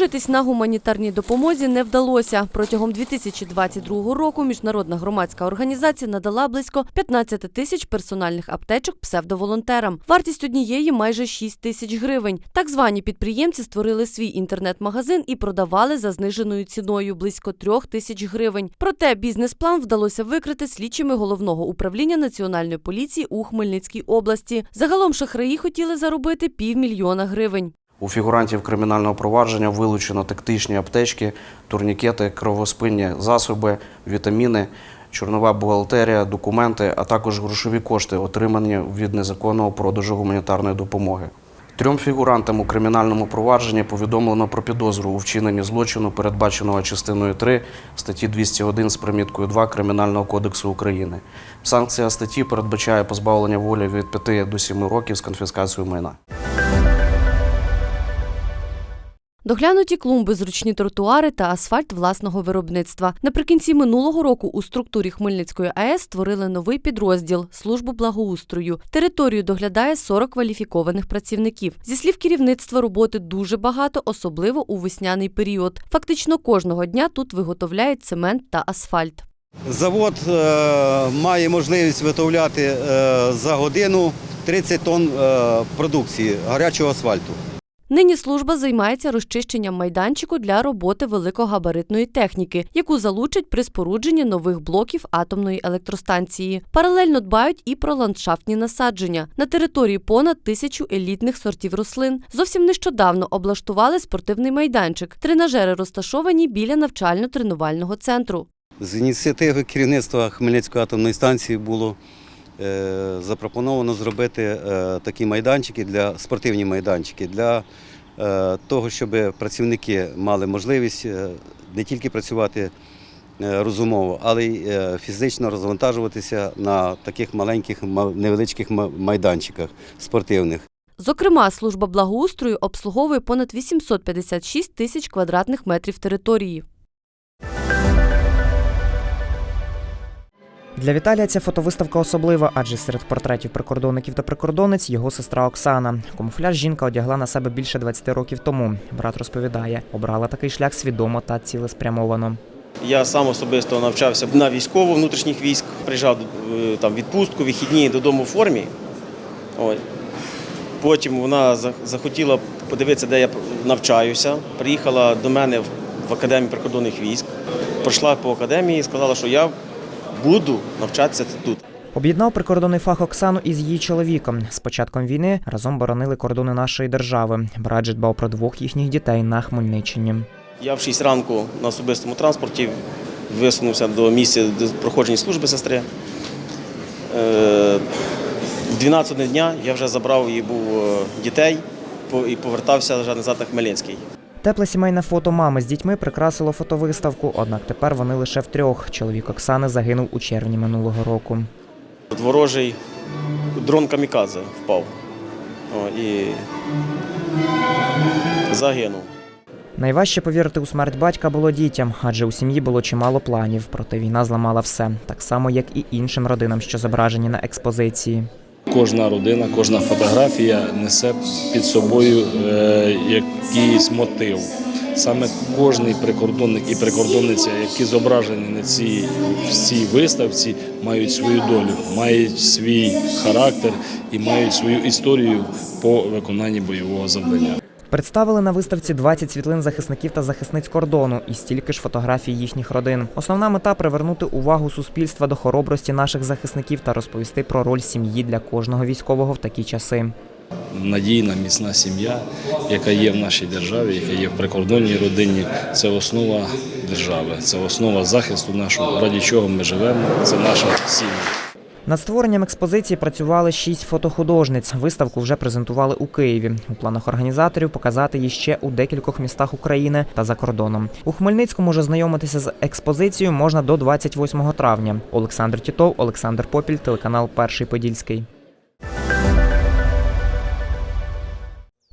Розжитись на гуманітарній допомозі не вдалося. Протягом 2022 року міжнародна громадська організація надала близько 15 тисяч персональних аптечок псевдоволонтерам. Вартість однієї майже 6 тисяч гривень. Так звані підприємці створили свій інтернет-магазин і продавали за зниженою ціною близько 3 тисяч гривень. Проте бізнес-план вдалося викрити слідчими головного управління національної поліції у Хмельницькій області. Загалом шахраї хотіли заробити півмільйона гривень. У фігурантів кримінального провадження вилучено тактичні аптечки, турнікети, кровоспинні засоби, вітаміни, чорнова бухгалтерія, документи, а також грошові кошти, отримані від незаконного продажу гуманітарної допомоги. Трьом фігурантам у кримінальному провадженні повідомлено про підозру у вчиненні злочину, передбаченого частиною 3 статті 201 з приміткою 2 Кримінального кодексу України. Санкція статті передбачає позбавлення волі від 5 до 7 років з конфіскацією майна. Доглянуті клумби, зручні тротуари та асфальт власного виробництва. Наприкінці минулого року у структурі Хмельницької АЕС створили новий підрозділ службу благоустрою. Територію доглядає 40 кваліфікованих працівників. Зі слів керівництва роботи дуже багато, особливо у весняний період. Фактично кожного дня тут виготовляють цемент та асфальт. Завод е, має можливість виготовляти е, за годину 30 тонн е, продукції гарячого асфальту. Нині служба займається розчищенням майданчику для роботи великогабаритної техніки, яку залучать при спорудженні нових блоків атомної електростанції. Паралельно дбають і про ландшафтні насадження. На території понад тисячу елітних сортів рослин. Зовсім нещодавно облаштували спортивний майданчик. Тренажери розташовані біля навчально-тренувального центру. З ініціативи керівництва Хмельницької атомної станції було запропоновано зробити е, такі майданчики для спортивні майданчики для е, того, щоб працівники мали можливість е, не тільки працювати е, розумово, але й е, фізично розвантажуватися на таких маленьких ма- невеличких майданчиках спортивних. Зокрема, служба благоустрою обслуговує понад 856 тисяч квадратних метрів території. Для Віталія ця фотовиставка особлива, адже серед портретів прикордонників та прикордонниць його сестра Оксана. Камуфляж жінка одягла на себе більше 20 років тому. Брат розповідає, обрала такий шлях свідомо та цілеспрямовано. Я сам особисто навчався на військово внутрішніх військ, приїжджав е, там відпустку, вихідні додому в формі. Потім вона захотіла подивитися, де я навчаюся. Приїхала до мене в- академію прикордонних військ, пройшла по академії сказала, що я буду навчатися тут. Об'єднав прикордонний фах Оксану із її чоловіком. З початком війни разом боронили кордони нашої держави. Брат же дбав про двох їхніх дітей на Хмельниччині. Я в 6 ранку на особистому транспорті висунувся до місця проходження служби сестри. Е, В 12 дня я вже забрав її був е, дітей і повертався вже назад на Хмельницький. Тепле сімейне фото мами з дітьми прикрасило фотовиставку, однак тепер вони лише втрьох. Чоловік Оксани загинув у червні минулого року. Ворожий дрон камікадзе впав О, і загинув. Найважче повірити у смерть батька було дітям, адже у сім'ї було чимало планів. Проте війна зламала все, так само як і іншим родинам, що зображені на експозиції. Кожна родина, кожна фотографія несе під собою е, якийсь мотив. Саме кожний прикордонник і прикордонниця, які зображені на цій, цій виставці, мають свою долю, мають свій характер і мають свою історію по виконанні бойового завдання. Представили на виставці 20 світлин захисників та захисниць кордону і стільки ж фотографій їхніх родин. Основна мета привернути увагу суспільства до хоробрості наших захисників та розповісти про роль сім'ї для кожного військового в такі часи. Надійна, міцна сім'я, яка є в нашій державі, яка є в прикордонній родині, це основа держави, це основа захисту нашого, раді чого ми живемо, це наша сім'я. Над створенням експозиції працювали шість фотохудожниць. Виставку вже презентували у Києві. У планах організаторів показати її ще у декількох містах України та за кордоном. У Хмельницькому вже знайомитися з експозицією можна до 28 травня. Олександр Тітов, Олександр Попіль, телеканал Перший Подільський.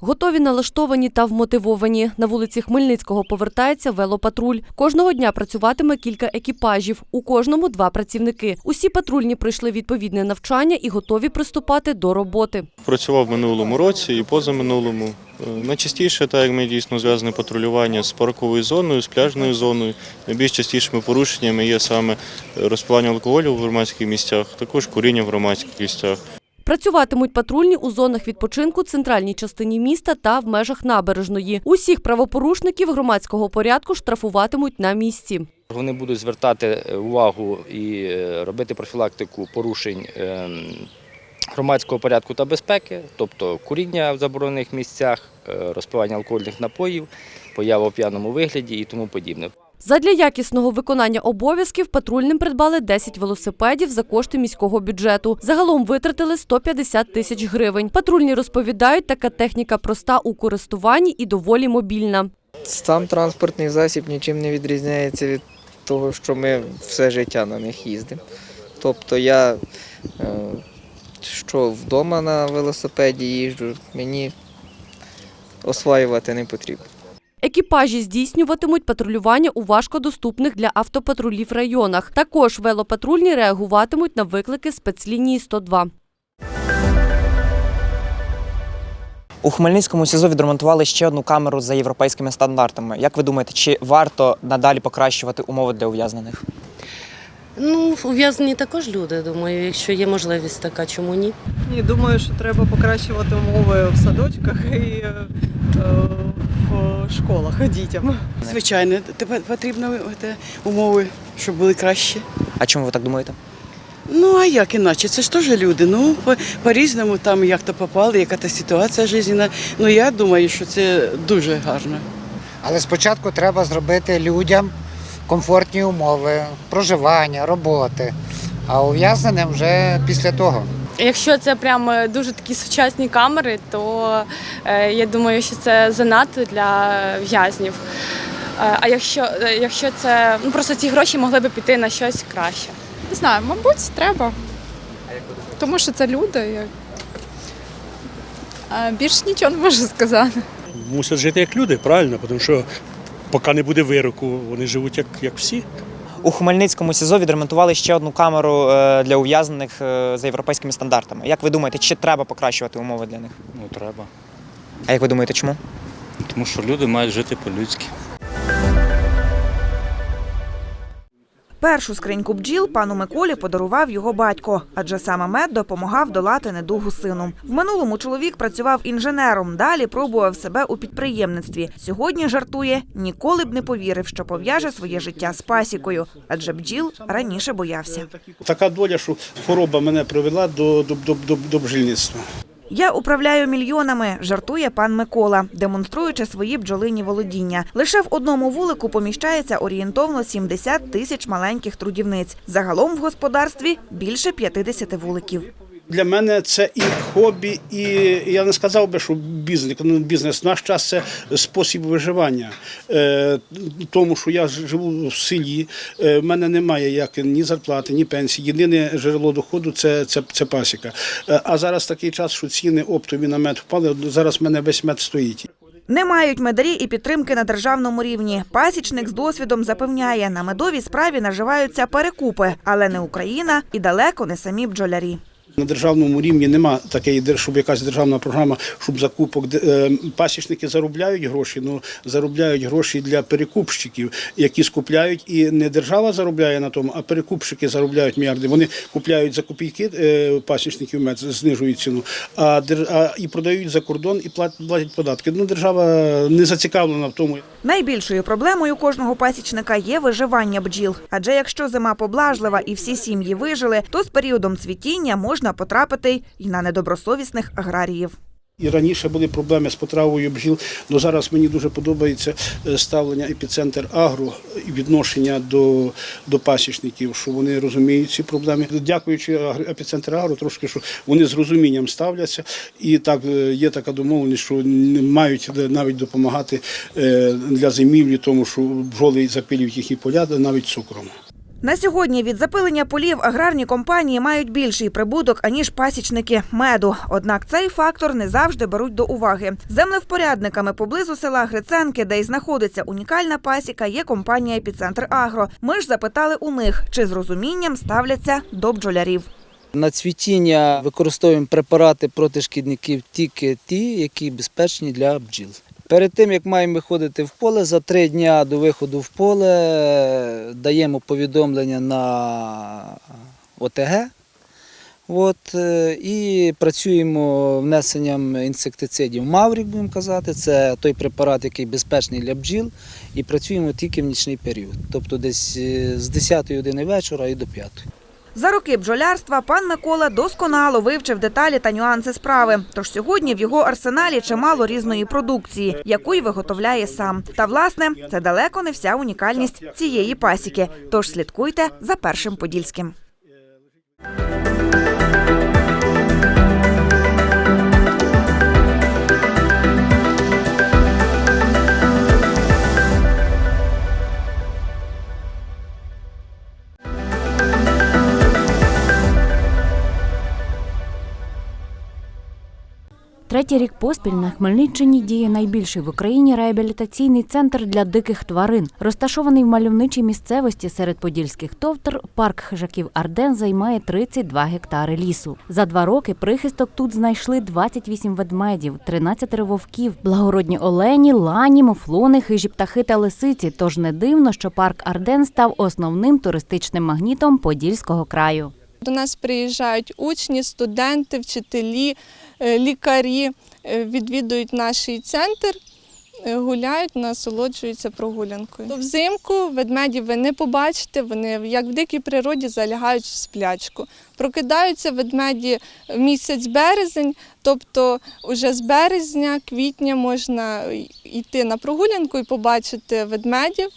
Готові, налаштовані та вмотивовані. На вулиці Хмельницького повертається велопатруль. Кожного дня працюватиме кілька екіпажів. У кожному два працівники. Усі патрульні пройшли відповідне навчання і готові приступати до роботи. Працював в минулому році і позаминулому. Е, Найчастіше, так як ми дійсно зв'язане патрулювання з парковою зоною, з пляжною зоною. Найбільш частішими порушеннями є саме розпивання алкоголю в громадських місцях, також куріння в громадських місцях. Працюватимуть патрульні у зонах відпочинку, центральній частині міста та в межах набережної. Усіх правопорушників громадського порядку штрафуватимуть на місці. Вони будуть звертати е, увагу і е, робити профілактику порушень ем, громадського порядку та безпеки, тобто куріння в заборонених місцях, е, розпивання алкогольних напоїв, поява в п'яному вигляді і тому подібне. Задля якісного виконання обов'язків патрульним придбали 10 велосипедів за кошти міського бюджету. Загалом витратили 150 тисяч гривень. Патрульні розповідають, така техніка проста у користуванні і доволі мобільна. Сам транспортний засіб нічим не відрізняється від того, що ми все життя на них їздимо. Тобто я е, що вдома на велосипеді їжджу, мені осваювати не потрібно. Екіпажі здійснюватимуть патрулювання у важкодоступних для автопатрулів районах. Також велопатрульні реагуватимуть на виклики спецлінії 102. У Хмельницькому СІЗО відремонтували ще одну камеру за європейськими стандартами. Як ви думаєте, чи варто надалі покращувати умови для ув'язнених? Ну, ув'язнені також люди, думаю, якщо є можливість така, чому ні? Ні, думаю, що треба покращувати умови в садочках і е, в школах дітям. Звичайно, тепер потрібно те, умови, щоб були кращі. А чому ви так думаєте? Ну а як іначе? Це ж теж люди. Ну, по- по-різному там як то попали, яка то ситуація життєва. Ну я думаю, що це дуже гарно. Але спочатку треба зробити людям комфортні умови проживання, роботи, а ув'язненим вже після того. Якщо це прямо дуже такі сучасні камери, то е, я думаю, що це занадто для в'язнів. Е, а якщо, е, якщо це ну просто ці гроші могли б піти на щось краще. Не знаю, мабуть, треба. Тому що це люди. А більш нічого не можу сказати. Мусять жити як люди, правильно, тому що поки не буде вироку, вони живуть як, як всі. У Хмельницькому СІЗО відремонтували ще одну камеру е, для ув'язнених е, за європейськими стандартами. Як ви думаєте, чи треба покращувати умови для них? Ну треба. А як ви думаєте, чому? Тому що люди мають жити по-людськи. Першу скриньку бджіл пану Миколі подарував його батько, адже саме мед допомагав долати недугу сину. В минулому чоловік працював інженером. Далі пробував себе у підприємництві. Сьогодні жартує, ніколи б не повірив, що пов'яже своє життя з пасікою, адже бджіл раніше боявся. Така доля, що хвороба мене привела до, до, до, до, до бджільництва. Я управляю мільйонами, жартує пан Микола, демонструючи свої бджолині володіння. Лише в одному вулику поміщається орієнтовно 70 тисяч маленьких трудівниць. Загалом в господарстві більше 50 вуликів. Для мене це і хобі, і я не сказав би, що бізнес. Ну, бізнес. Наш час це спосіб виживання. Е, тому що я живу в селі, е, в мене немає як ні зарплати, ні пенсії. Єдине джерело доходу це, це, це пасіка. Е, а зараз такий час, що ціни оптові на мед впали. Зараз в мене весь мед стоїть. Не мають медарі і підтримки на державному рівні. Пасічник з досвідом запевняє, на медовій справі наживаються перекупи, але не Україна і далеко не самі бджолярі. На державному рівні нема такої, щоб якась державна програма, щоб закупок е, пасічники заробляють гроші, ну заробляють гроші для перекупщиків, які скупляють, і не держава заробляє на тому, а перекупщики заробляють мільярди. Вони купляють за е, пасічників мед, знижують ціну, а, і продають за кордон і плат- платять податки. Ну держава не зацікавлена в тому. Найбільшою проблемою кожного пасічника є виживання бджіл. Адже якщо зима поблажлива і всі сім'ї вижили, то з періодом цвітіння можна потрапити й на недобросовісних аграріїв. І раніше були проблеми з потравою бджіл, але зараз мені дуже подобається е, ставлення епіцентр агро і відношення до, до пасічників, що вони розуміють ці проблеми. Дякуючи епіцентр агро, трошки що вони з розумінням ставляться, і так е, є така домовленість, що не мають навіть допомагати е, для зимівлі, тому що бджоли запилюють їхні поля навіть цукром. На сьогодні від запилення полів аграрні компанії мають більший прибуток аніж пасічники меду. Однак цей фактор не завжди беруть до уваги. Землевпорядниками поблизу села Гриценки, де й знаходиться унікальна пасіка, є компанія «Епіцентр Агро. Ми ж запитали у них, чи з розумінням ставляться до бджолярів. На цвітіння використовуємо препарати проти шкідників тільки ті, які безпечні для бджіл. Перед тим, як маємо виходити в поле, за три дні до виходу в поле е, даємо повідомлення на ОТГ. От, е, і працюємо внесенням інсектицидів Маврік, будемо казати. Це той препарат, який безпечний для бджіл. І працюємо тільки в нічний період, тобто десь е, з 10 години вечора і до 5. За роки бджолярства пан Микола досконало вивчив деталі та нюанси справи. Тож сьогодні в його арсеналі чимало різної продукції, яку й виготовляє сам. Та власне це далеко не вся унікальність цієї пасіки. Тож слідкуйте за першим подільським. Третій рік поспіль на Хмельниччині діє найбільший в Україні реабілітаційний центр для диких тварин. Розташований в мальовничій місцевості серед подільських товтр, парк хижаків Арден займає 32 гектари лісу. За два роки прихисток тут знайшли 28 ведмедів, 13 вовків, благородні олені, лані, муфлони, хижі птахи та лисиці. Тож не дивно, що парк Арден став основним туристичним магнітом Подільського краю. До нас приїжджають учні, студенти, вчителі, лікарі, е, відвідують наш центр, е, гуляють, насолоджуються прогулянкою. Взимку ведмедів ви не побачите, вони як в дикій природі залягають в сплячку. Прокидаються ведмеді в місяць березень, тобто вже з березня, квітня можна йти на прогулянку і побачити ведмедів.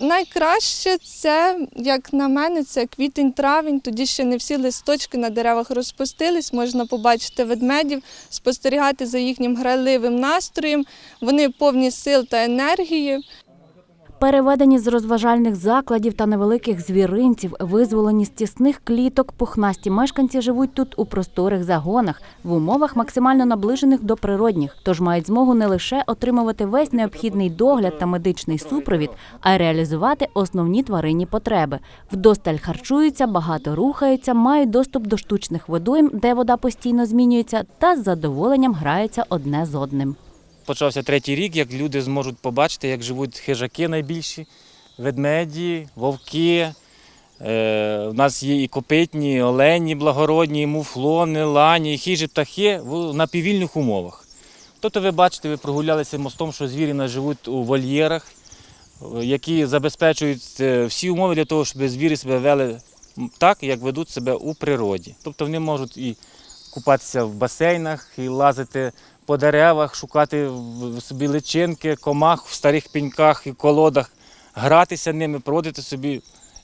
Найкраще це, як на мене, це квітень-травень. Тоді ще не всі листочки на деревах розпустились. Можна побачити ведмедів, спостерігати за їхнім грайливим настроєм. Вони повні сил та енергії. Переведені з розважальних закладів та невеликих звіринців, визволені з тісних кліток, пухнасті мешканці живуть тут у просторих загонах в умовах максимально наближених до природних, тож мають змогу не лише отримувати весь необхідний догляд та медичний супровід, а й реалізувати основні тваринні потреби. Вдосталь харчуються, багато рухаються, мають доступ до штучних водойм, де вода постійно змінюється, та з задоволенням граються одне з одним. Почався третій рік, як люди зможуть побачити, як живуть хижаки найбільші, ведмеді, вовки. Е, у нас є і копитні, олені благородні, і муфлони, лані, і хижі птахи на півільних умовах. Тобто ви бачите, ви прогулялися мостом, що звірі нас живуть у вольєрах, е, які забезпечують е, всі умови для того, щоб звірі себе вели так, як ведуть себе у природі. Тобто вони можуть і купатися в басейнах, і лазити по деревах, шукати собі личинки, комах в старих піньках і колодах, гратися ними, проводити собі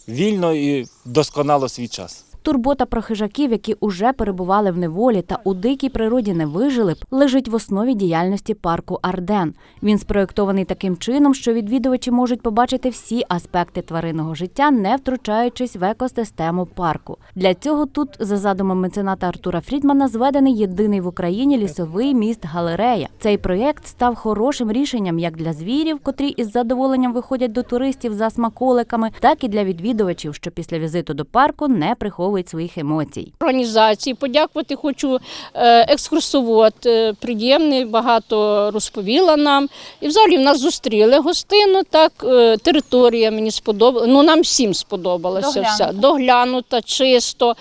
вільно і досконало свій час. Турбота про хижаків, які уже перебували в неволі та у дикій природі не вижили б, лежить в основі діяльності парку Арден. Він спроєктований таким чином, що відвідувачі можуть побачити всі аспекти тваринного життя, не втручаючись в екосистему парку. Для цього тут, за задумом мецената Артура Фрідмана, зведений єдиний в Україні лісовий міст галерея. Цей проєкт став хорошим рішенням як для звірів, котрі із задоволенням виходять до туристів за смаколиками, так і для відвідувачів, що після візиту до парку не приховують своїх емоцій. організації. Подякувати хочу е, екскурсовод. е, Приємний, багато розповіла нам. І взагалі в нас зустріли гостину. Так, е, територія мені сподобалася. Ну нам всім сподобалася Доглянута. вся. Доглянута, чисто,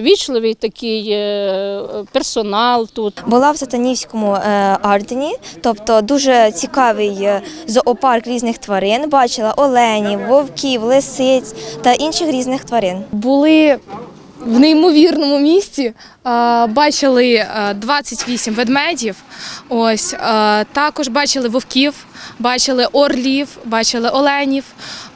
вічливий такий персонал тут. Була в Сатанівському Ардені, тобто дуже цікавий зоопарк різних тварин. Бачила оленів, вовків, лисиць та інших різних тварин. Були в неймовірному місці. е, Бачили е, 28 ведмедів. Ось е, також бачили вовків, бачили орлів, бачили оленів.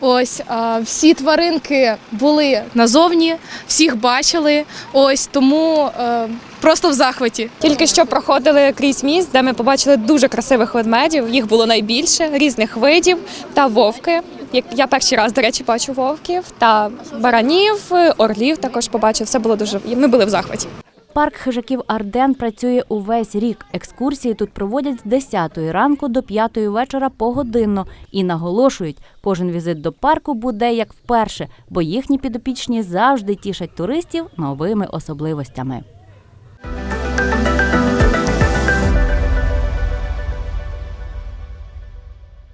Ось е, всі тваринки були назовні, всіх бачили. Ось тому е, просто в захваті. Тільки що проходили крізь міст, де ми побачили дуже красивих ведмедів. Їх було найбільше різних видів та вовки. Як я перший раз, до речі, бачу вовків та баранів, орлів також побачив. Все було дуже. Ми були в захваті. Парк хижаків Арден працює увесь рік. Екскурсії тут проводять з 10 ранку до 5 вечора погодинно і наголошують, кожен візит до парку буде як вперше, бо їхні підопічні завжди тішать туристів новими особливостями.